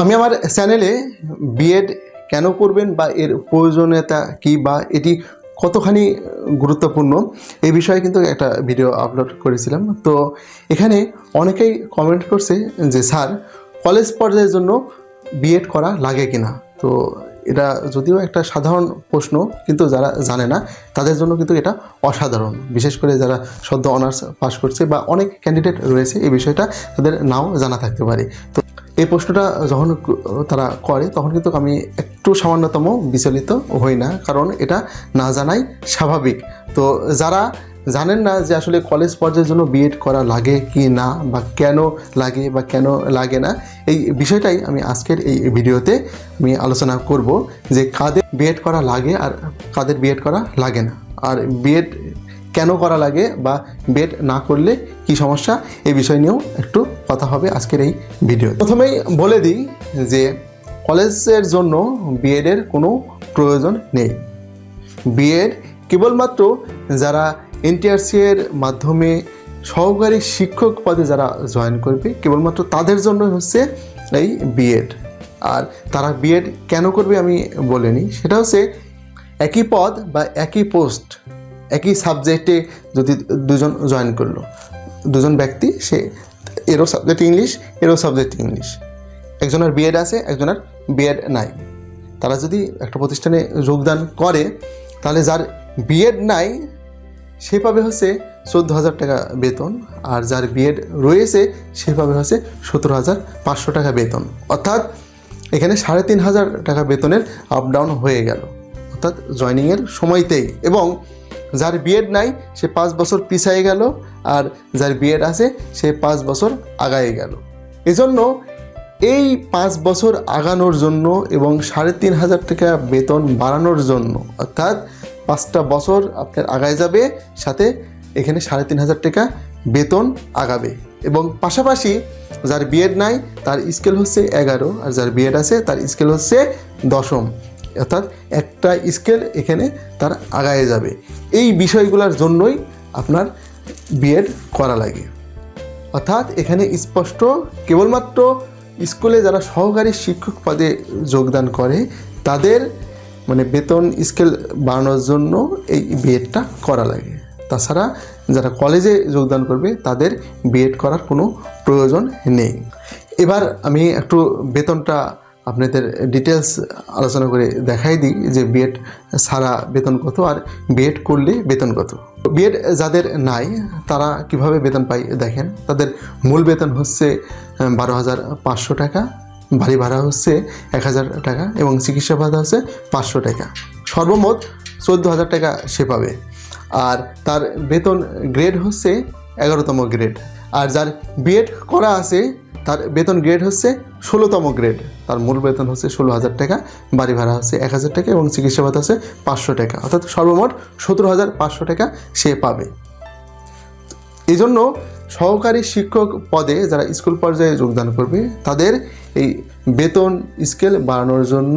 আমি আমার চ্যানেলে বিএড কেন করবেন বা এর প্রয়োজনীয়তা কী বা এটি কতখানি গুরুত্বপূর্ণ এই বিষয়ে কিন্তু একটা ভিডিও আপলোড করেছিলাম। তো এখানে অনেকেই কমেন্ট করছে যে, স্যার কলেজ পর্যায়ের জন্য বিএড করা লাগে কিনা? তো এটা যদিও একটা সাধারণ প্রশ্ন, কিন্তু যারা জানে না, তাদের জন্য কিন্তু এটা অসাধারণ। বিশেষ করে যারা সদ্য অনার্স পাস করছে বা অনেক ক্যান্ডিডেট রয়েছে, এই বিষয়টা তাদের নাও জানা থাকতে পারে। তো এই প্রশ্নটা যখন তারা করে, তখন কিন্তু আমি একটু সামান্যতম বিচলিত হই না, কারণ এটা না জানাই স্বাভাবিক। তো যারা জানেন না যে আসলে কলেজ পর্যায়ের জন্য বিএড করা লাগে কি না, বা কেন লাগে, বা কেন লাগে না, এই বিষয়টাই আমি আজকের এই ভিডিওতে আমি আলোচনা করব যে কাদের বিএড করা লাগে আর কাদের বিএড করা লাগে না। আর বিএড কেন করা লাগে বা বেড না করলে কি সমস্যা, এই বিষয় নিয়েও একটু কথা হবে আজকের এই ভিডিও প্রথমেই বলে দিই যে কলেজের জন্য বিএডের কোনো প্রয়োজন নেই। বিএড কেবলমাত্র যারা এনটিআরসি এর মাধ্যমে সহকারী শিক্ষক পদে যারা জয়েন করবে, কেবলমাত্র তাদের জন্য হচ্ছে এই বিএড। আর তারা বিএড কেন করবে আমি বলিনি সেটা হচ্ছে একই পদ বা একই পোস্ট একই সাবজেক্টে যদি দুজন জয়েন করল, দুজন ব্যক্তি, সে এরও সাবজেক্ট ইংলিশ এরও সাবজেক্ট ইংলিশ একজনের বিএড আছে, একজনের বিএড নাই। তারা যদি একটা প্রতিষ্ঠানে যোগদান করে, তাহলে যার বিএড নাই, সে পাবে হচ্ছে চোদ্দ হাজার টাকা বেতন, আর যার বিএড রয়েছে, সে পাবে হচ্ছে সতেরো হাজার পাঁচশো টাকা বেতন। অর্থাৎ এখানে সাড়ে তিন হাজার টাকা বেতনের আপ ডাউন হয়ে গেল। অর্থাৎ জয়নিংয়ের সময়তেই। এবং যার বিএড নাই, সে পাঁচ বছর পিছায়ে গেল আর যার বিএড আছে, সে পাঁচ বছর আগায় গেল। এজন্য এই পাঁচ বছর আগানোর জন্য এবং সাড়ে তিন হাজার টাকা বেতন বাড়ানোর জন্য, অর্থাৎ পাঁচটা বছর আপনার আগায় যাবে, সাথে এখানে সাড়ে তিন হাজার টাকা বেতন আগাবে। এবং পাশাপাশি যার বিএড নাই, তার স্কেল হচ্ছে এগারো, আর যার বিএড আছে, তার স্কেল হচ্ছে দশম। অর্থাৎ একটা স্কেল এখানে তার আগায় যাবে। এই বিষয়গুলোর জন্যই আপনার বিএড করা লাগে। অর্থাৎ এখানে স্পষ্ট, কেবলমাত্র স্কুলে যারা সহকারী শিক্ষক পদে যোগদান করে, তাদের মানে বেতন স্কেল বাড়ানোর জন্য এই বিএডটা করা লাগে। তাছাড়া যারা কলেজে যোগদান করবে, তাদের বিএড করার কোনো প্রয়োজন নেই। এবার আমি একটু বেতনটা আপনাদের ডিটেলস আলোচনা করে দেখাই দিই যে বিএড ছাড়া বেতন কত আর বিএড করলে বেতন কত। বিএড যাদের নাই, তারা কীভাবে বেতন পায় দেখেন। তাদের মূল বেতন হচ্ছে বারো হাজার পাঁচশো টাকা, বাড়ি ভাড়া হচ্ছে এক হাজার টাকা এবং চিকিৎসা ভাতা হচ্ছে পাঁচশো টাকা। সর্বমোট চোদ্দ হাজার টাকা সে পাবে। আর তার বেতন গ্রেড হচ্ছে এগারোতম গ্রেড আর যার বিএড করা আছে, তার বেতন গ্রেড হচ্ছে ষোলোতম গ্রেড তার মূল বেতন হচ্ছে ষোলো হাজার টাকা, বাড়ি ভাড়া হচ্ছে এক হাজার টাকা এবং চিকিৎসা ভাতা হচ্ছে পাঁচশো টাকা। অর্থাৎ সর্বমোট সতেরো হাজার পাঁচশো টাকা সে পাবে। এই জন্য সহকারী শিক্ষক পদে যারা স্কুল পর্যায়ে যোগদান করবে, তাদের এই বেতন স্কেল বাড়ানোর জন্য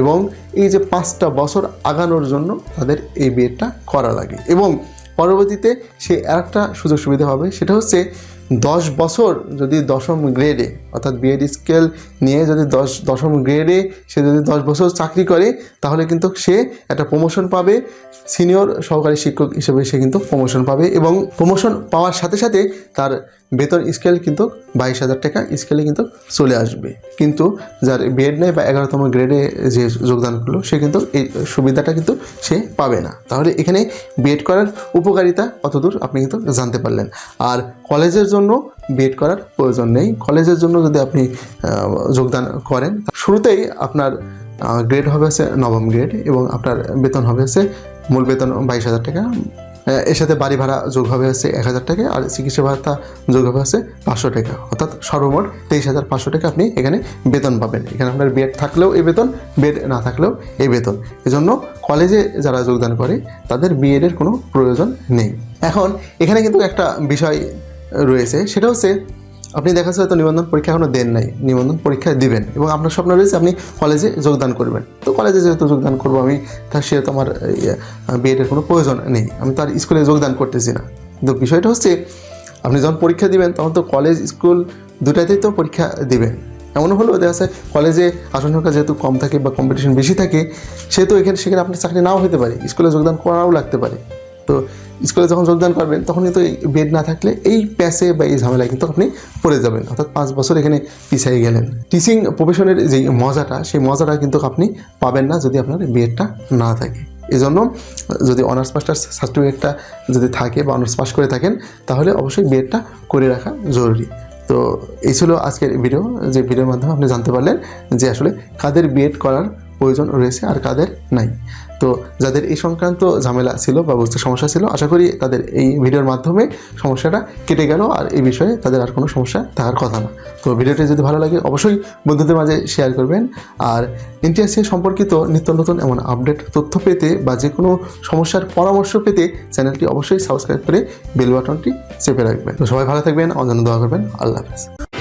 এবং এই যে পাঁচটা বছর আগানোর জন্য তাদের এই বিএডটা করা লাগে। এবং পরবর্তীতে সে আরেকটা সুযোগ সুবিধা হবে সেটা হচ্ছে দশ বছর যদি দশম গ্রেডে অর্থাৎ বিএড স্কেল নিয়ে যদি দশ, দশম গ্রেডে সে যদি দশ বছর চাকরি করে, তাহলে কিন্তু সে একটা প্রমোশন পাবে। সিনিয়র সহকারী শিক্ষক হিসেবে সে কিন্তু প্রমোশন পাবে এবং প্রমোশন পাওয়ার সাথে সাথে তার বেতন স্কেল কিন্তু বাইশ হাজার টাকা স্কেলে কিন্তু চলে আসবে। কিন্তু যার বিএড নেই বা এগারোতম গ্রেডে যে যোগদান করল, সে কিন্তু এই সুবিধাটা কিন্তু সে পাবে না। তাহলে এখানে বিএড করার উপকারিতা কতদূর আপনি কিন্তু জানতে পারলেন। আর কলেজের জন্য বিএড করার প্রয়োজন নেই। কলেজের জন্য যদি আপনি যোগদান করেন শুরুতেই আপনার গ্রেড হবে হচ্ছে নবম গ্রেড এবং আপনার বেতন হবে হচ্ছে মূল বেতন বাইশ হাজার টাকা। এর সাথে বাড়ি ভাড়া যোগ হবে হচ্ছে এক হাজার টাকা আর চিকিৎসা ভাতা যোগ হবে হচ্ছে পাঁচশো টাকা। অর্থাৎ সর্বমোট তেইশ হাজার পাঁচশো টাকা আপনি এখানে বেতন পাবেন। এখানে আপনার বেড থাকলেও এই বেতন বেড না থাকলেও এই বেতন। এজন্য কলেজে যারা যোগদান করে, তাদের বিএডের কোনো প্রয়োজন নেই। এখন এখানে কিন্তু একটা বিষয় রয়েছে সেটা হচ্ছে আপনি দেখা যাচ্ছে হয়তো নিবন্ধন পরীক্ষা এখনও দেন নাই, নিবন্ধন পরীক্ষা দিবেন এবং আপনার স্বপ্ন রয়েছে আপনি কলেজে যোগদান করবেন। তো কলেজে যেহেতু যোগদান করব আমি, তার সেহেতু আমার বিএডের কোনো প্রয়োজন নেই। আমি তার স্কুলে যোগদান করতেছি না। কিন্তু বিষয়টা হচ্ছে, আপনি যখন পরীক্ষা দিবেন, তখন তো কলেজ স্কুল দুটাতেই তো পরীক্ষা দিবেন। এমনও হলেও দেখা যায় কলেজে আসন সংখ্যা যেহেতু কম থাকে বা কম্পিটিশন বেশি থাকে, সেহেতু এখানে, সেখানে আপনার চাকরি নাও হতে পারে। স্কুলে যোগদান করাও লাগতে পারে। তো স্কুলে যখন যোগদান করবেন, তখন কিন্তু বেড না থাকলে এই প্যাসে বা এই ঝামেলায় কিন্তু আপনি পড়ে যাবেন। অর্থাৎ পাঁচ বছর এখানে পিছিয়ে গেলেন। টিচিং প্রফেশনের যে মজাটা, সেই মজাটা কিন্তু আপনি পাবেন না যদি আপনার বিএডটা না থাকে। এজন্য যদি অনার্স মাস্টার্স সার্টিফিকেটটা যদি থাকে বা অনার্স পাস করে থাকেন, তাহলে অবশ্যই বিএডটা করে রাখা জরুরি। তো এই ছিল আজকের ভিডিও যে ভিডিওর মাধ্যমে আপনি জানতে পারলেন যে আসলে কাদের বিএড করার প্রয়োজন রয়েছে আর কাদের নাই। তো যাদের এই সংক্রান্ত ঝামেলা ছিল বা বুঝতে সমস্যা ছিল, আশা করি তাদের এই ভিডিওর মাধ্যমে সমস্যাটা কেটে গেল আর এই বিষয়ে তাদের আর কোনো সমস্যা থাকার কথা না। তো ভিডিওটি যদি ভালো লাগে, অবশ্যই বন্ধুদের মাঝে শেয়ার করবেন। আর এনটিআরসি সম্পর্কিত নিত্য নতুন এমন আপডেট তথ্য পেতে বা যে কোনো সমস্যার পরামর্শ পেতে চ্যানেলটি অবশ্যই সাবস্ক্রাইব করে বেল বাটনটি চেপে রাখবেন। তো সবাই ভালো থাকবেন জন্য দোয়া করবেন। আল্লাহ হাফেজ।